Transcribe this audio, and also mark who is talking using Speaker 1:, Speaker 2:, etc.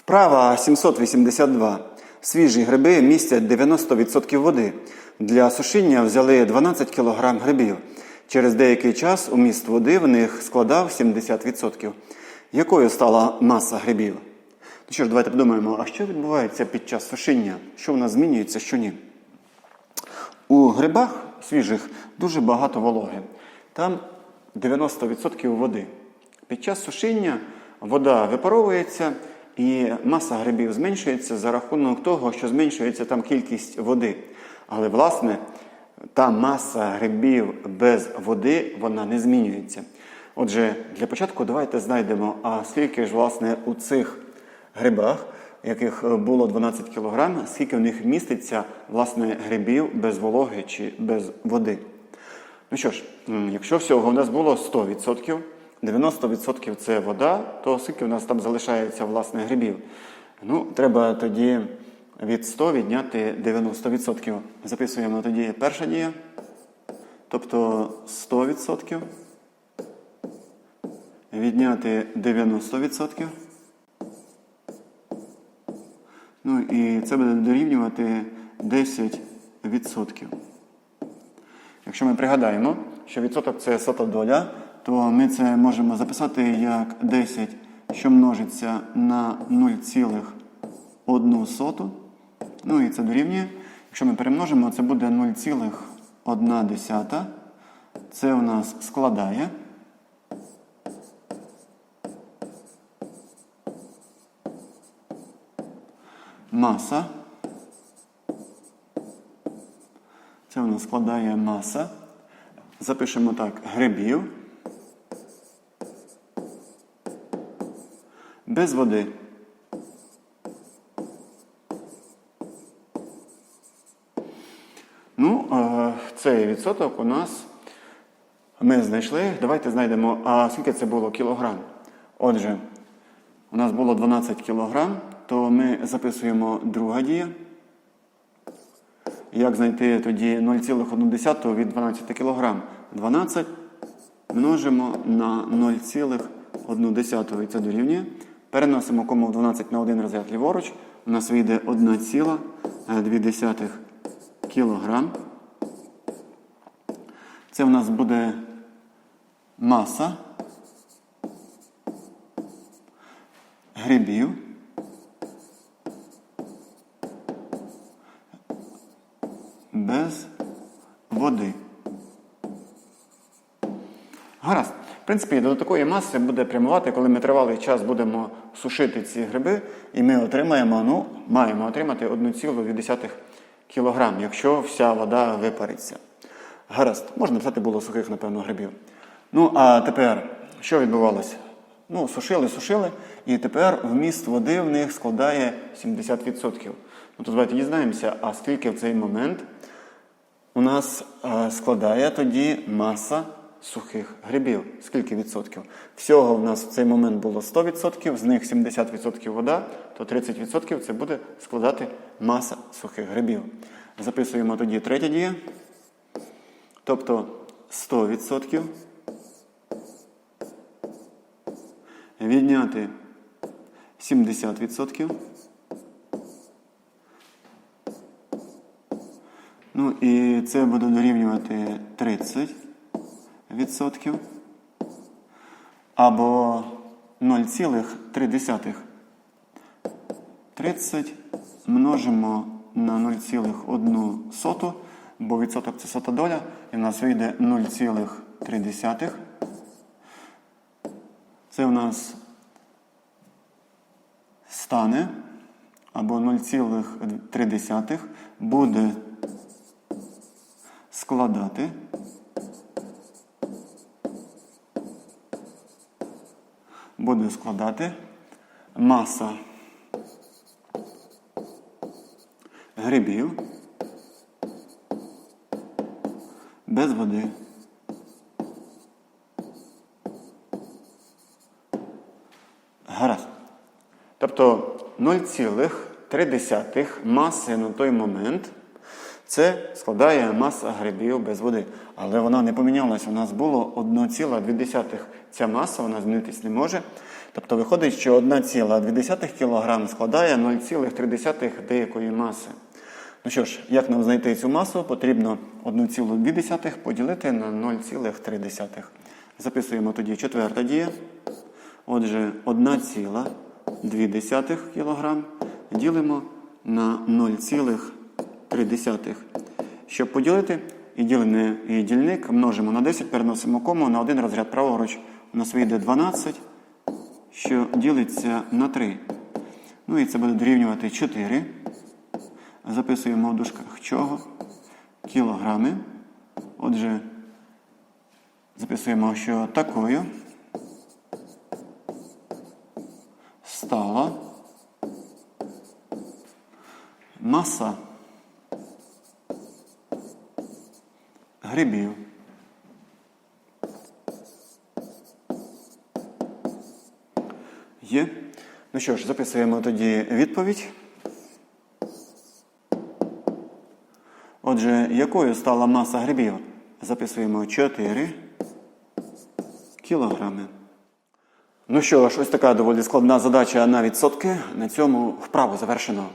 Speaker 1: Вправа 782. Свіжі гриби містять 90% води. Для сушіння взяли 12 кг грибів. Через деякий час уміст води в них складав 70%. Якою стала маса грибів? Ну що ж, давайте подумаємо, а що відбувається під час сушіння? Що в нас змінюється, що ні? У грибах свіжих дуже багато вологи. Там 90% води. Під час сушіння вода випаровується і маса грибів зменшується за рахунок того, що зменшується там кількість води. Але, власне, та маса грибів без води вона не змінюється. Отже, для початку давайте знайдемо, а скільки ж, власне, у цих грибах, яких е, було 12 кг, скільки в них міститься власне грибів без вологи чи без води. Ну що ж, якщо всього у нас було 100%, 90% це вода, то скільки у нас там залишається власне грибів? Ну, треба тоді від 100 відняти 90%. Записуємо тоді перша дія, тобто 100%. Відняти 90%. Ну і це буде дорівнювати 10%. Якщо ми пригадаємо, що відсоток це сота доля, то ми це можемо записати як 10, що множиться на 0,1 соту. Ну і це дорівнює. Якщо ми перемножимо, це буде 0,1. Це у нас складає. Маса. Це у нас складає маса. Запишемо так грибів. Без води. Ну, е, цей відсоток у нас ми знайшли. Давайте знайдемо, а скільки це було кілограм. Отже, у нас було 12 кілограм, то ми записуємо друга дія. Як знайти тоді 0,1 від 12 кг? 12 множимо на 0,1 і це дорівнює. Переносимо кому в 12 на один розряд ліворуч. У нас вийде 1,2 кг. Це в нас буде маса грибів. без води. Гаразд. Принципі, до такої маси буде прямувати, коли ми тривалий час будемо сушити ці гриби, і ми отримаємо, ну, маємо отримати 1,2 кг, якщо вся вода випариться. Гаразд, можна писати було сухих, напевно, грибів. Ну, а тепер, що відбувалося? Ну, сушили, сушили, і тепер вміст води в них складає 70%. Ну, то давайте дізнаємося, а скільки в цей момент у нас е, складає тоді маса сухих грибів. Скільки відсотків? Всього в нас в цей момент було 100%, з них 70% вода, то 30% це буде складати маса сухих грибів. Записуємо тоді третя дія. Тобто 100% відняти 70%. Ну і це буде дорівнювати 30% або 0,3. 30 множимо на 0,1 соту, бо відсоток це сота доля, і в нас вийде 0,3. Це у нас стане або 0,3 буде складати буде складати маса грибів без води. Гаразд. Тобто 0,3 маси на той момент Це складає маса грибів без води. Але вона не помінялась. У нас було 1,2. Ця маса вона змінитись не може. Тобто виходить, що 1,2 кг складає 0,3 деякої маси. Ну що ж, як нам знайти цю масу? Потрібно 1,2 поділити на 0,3. Записуємо тоді четверта дія. Отже, 1,2 кг ділимо на 0,3. Щоб поділити, і ділене і дільник множимо на 10, переносимо кому на один розряд праворуч. У нас вийде 12, що ділиться на 3. Ну і це буде дорівнювати 4. Записуємо в дужках чого? Кілограми. Отже, записуємо, що такою стала маса грибів. Є. Ну що ж, записуємо тоді відповідь. Отже, якою стала маса грибів? Записуємо 4 кілограми. Ну що ж, ось така доволі складна задача на відсотки. На цьому вправу завершено.